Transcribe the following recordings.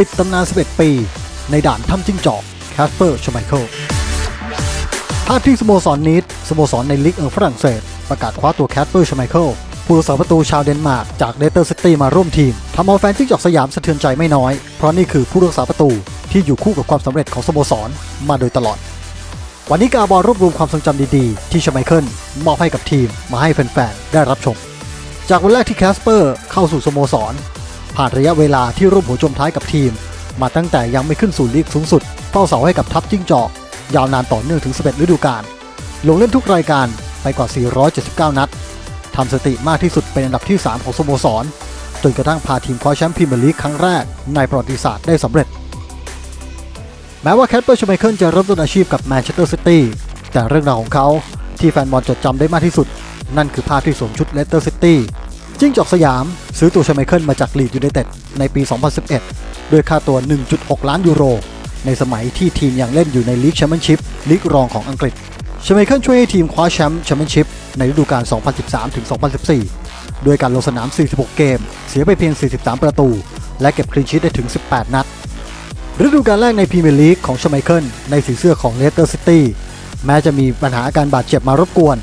ปิดตำนาน 11 ปี ในด่านถ้ำจิ้งจอกแคสเปอร์ชไมเคิลภาพที่สโมสรนิดสโมสรในลีกเอิงฝรั่งเศส ประกาศคว้าตัวแคสเปอร์ชไมเคิลผู้รักษาประตูชาวเดนมาร์กจากเดเตอร์ซิตี้มาร่วมทีมทำเอาแฟนจิ้งจอกสยามสะเทือนใจไม่น้อย เพราะนี่คือผู้รักษาประตูที่อยู่คู่กับความสำเร็จของสโมสรมาโดยตลอด วันนี้กาบอลรวบรวมความทรงจำดีๆ ที่ชไมเคิลมอบให้กับทีมมาให้แฟนๆได้รับชม จากวันแรกที่แคสเปอร์เข้าสู่สโมสร ผ่านระยะเวลาที่ร่วมหัวจมท้ายกับทีม มาตั้งแต่ยังไม่ขึ้นสู่ลีกสูงสุดเฝ้าเสาให้กับทัพจิ้งจอก ยาวนานต่อเนื่องถึง 11 ฤดูกาลลงเล่นทุกรายการไปกว่า 479 นัดทำสถิติมากที่สุดเป็นอันดับที่ 3 ของสโมสร จนกระทั่งพาทีมคว้าแชมป์พรีเมียร์ลีกครั้งแรกในประวัติศาสตร์ได้สำเร็จ แม้ว่าแคทเปอร์ชไมเคิลจะเริ่มต้นอาชีพกับแมนเชสเตอร์ซิตี้แต่เรื่องราวของเขาที่แฟนบอลจดจำได้มากที่สุด นั่นคือภาพที่สวมชุดเลสเตอร์ซิตี้ จิ้งจอกสยามซื้อตัวชไมเคิลมาจากลีดยูไนเต็ดในปี 2011 ด้วยค่าตัว 1.6 ล้านยูโร ในสมัยที่ทีมยังเล่นอยู่ในลีกแชมเปี้ยนชิพลีกรองของอังกฤษชไมเคิลช่วยให้ทีมคว้าแชมป์แชมเปี้ยนชิพในฤดูกาล 2013-2014 ด้วยการลงสนาม 46 เกม เสียไปเพียง 43 ประตู และเก็บคลีนชีตได้ถึง 18 นัด ฤดูกาลแรกในพรีเมียร์ลีกของชไมเคิลในสีเสื้อของเลสเตอร์ซิตี้แม้จะมีปัญหาอาการบาดเจ็บมารบกวน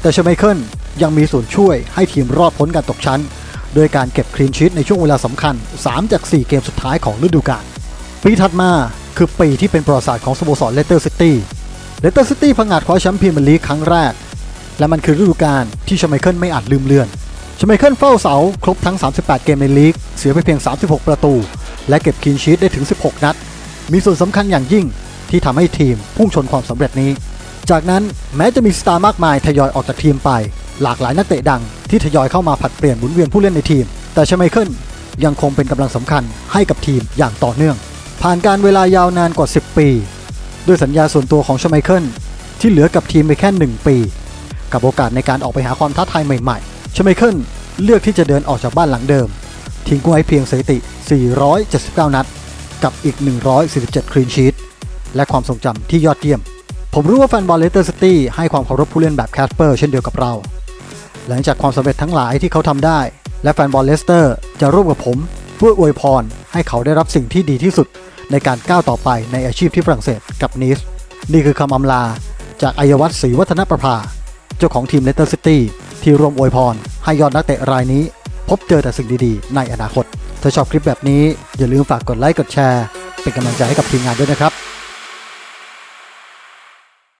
แต่ชไมเคิล ยังมีส่วนช่วยให้ทีมรอดพ้นการตกชั้น โดยการเก็บคลีนชีตในช่วงเวลาสำคัญ 3 จาก 4 เกมสุดท้ายของฤดูกาลปีถัดมาคือปีที่เป็นประวัติศาสตร์ของสโมสรเลสเตอร์ซิตี้เลสเตอร์ซิตี้พังงาดคว้าแชมป์พรีเมียร์ลีกครั้งแรก และมันคือฤดูกาลที่ชไมเคิลไม่อาจลืมเลือนชไมเคิลเฝ้าเสาครบทั้ง 38 เกมในลีก เสียไปเพียง 36 ประตู และเก็บคลีนชีตได้ถึง 16 นัด มีส่วนสำคัญอย่างยิ่งที่ทำให้ทีมพุ่งชนความสำเร็จนี้ จากนั้นแม้จะมีสตาร์มากมายทยอยออกจากทีมไป หลากหลายนักเตะดังที่ทยอยเข้ามาผัดเปลี่ยนหมุนเวียนผู้เล่นในทีม แต่ชไมเคิลยังคงเป็นกำลังสำคัญให้กับทีมอย่างต่อเนื่อง ผ่านการเวลายาวนานกว่า 10 ปี ด้วยสัญญาส่วนตัวของชไมเคิลที่เหลือกับทีมไปแค่ 1 ปี กับโอกาสในการออกไปหาความท้าทายใหม่ๆชไมเคิลเลือกที่จะเดินออกจากบ้านหลังเดิม ทิ้งไว้เพียงสถิติ 479 นัด กับอีก 147 คลีนชีตและความทรงจำที่ยอดเยี่ยม ผมรู้ว่าแฟนบอลเลสเตอร์ซิตี้ให้ความเคารพผู้เล่นแบบแคสเปอร์เช่นเดียวกับเรา หลังจากความสำเร็จทั้งหลายที่เขาทำได้ และแฟนบอลเลสเตอร์จะร่วมกับผมเพื่ออวยพร ให้เขาได้รับสิ่งที่ดีที่สุด ในการก้าวต่อไปในอาชีพที่ฝรั่งเศสกับนีสนี่คือคำอำลา จากอัยวัฒน์ศรีวัฒนประภา เจ้าของทีมเลสเตอร์ซิตี้ที่รวมอวยพร ให้ยอดนักเตะรายนี้ พบเจอแต่สิ่งดีๆ ในอนาคต ถ้าชอบคลิปแบบนี้อย่าลืมฝากกดไลค์กดแชร์ เป็นกำลังใจให้กับทีมงานด้วยนะครับ